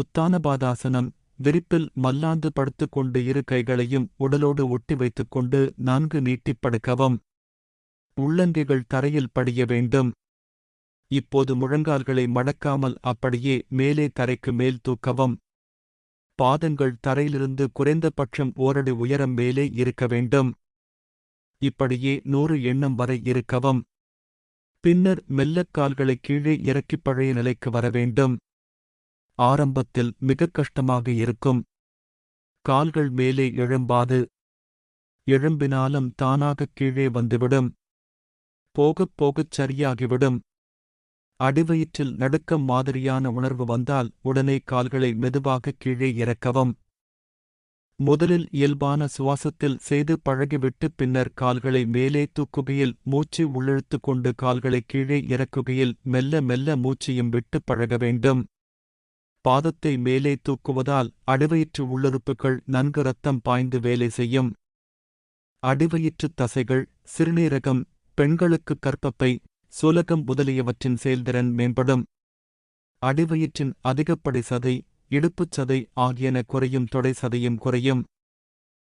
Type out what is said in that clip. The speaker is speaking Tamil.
உத்தானபாதாசனம் விரிப்பில் மல்லாந்து படுத்துக் கொண்டு இரு கைகளையும் உடலோடு ஒட்டி வைத்துக் கொண்டு நான்கு நீட்டிப் படுக்கவும். உள்ளங்கைகள் தரையில் படிய வேண்டும். இப்போது முழங்கால்களை மடக்காமல் அப்படியே மேலே தரைக்கு மேல் தூக்கவும். பாதங்கள் தரையிலிருந்து குறைந்தபட்சம் ஓரடி உயரம் மேலே இருக்க வேண்டும். இப்படியே நூறு எண்ணம் வரை இருக்கவும். பின்னர் மெல்லக் கால்களை கீழே இறக்கிப் பழைய நிலைக்கு வர வேண்டும். ஆரம்பத்தில் மிகக் கஷ்டமாக இருக்கும். கால்கள் மேலே எழும்பாது. எழும்பினாலும் தானாகக் கீழே வந்துவிடும். போகப் போகச் சரியாகிவிடும். அடிவயிற்றில் நடுக்கம் மாதிரியான உணர்வு வந்தால் உடனே கால்களை மெதுவாக கீழே இறக்கவும். முதலில் இயல்பான சுவாசத்தில் செய்து பழகிவிட்டு பின்னர் கால்களை மேலே தூக்குகையில் மூச்சு உள்ளிழுத்துக் கொண்டு கால்களை கீழே இறக்குகையில் மெல்ல மெல்ல மூச்சையும் விட்டு பழக வேண்டும். பாதத்தை மேலே தூக்குவதால் அடிவயிற்று உள்ளுறுப்புகள் நன்கு ரத்தம் பாய்ந்து வேலை செய்யும். அடிவயிற்றுத் தசைகள் சிறுநீரகம் பெண்களுக்கு கற்பப்பை சுலகம் முதலியவற்றின் செயல்திறன் மேம்படும். அடிவயிற்றின் அதிகப்படை சதை இடுப்புச் சதை ஆகியன குறையும் தொடை சதையும் குறையும்.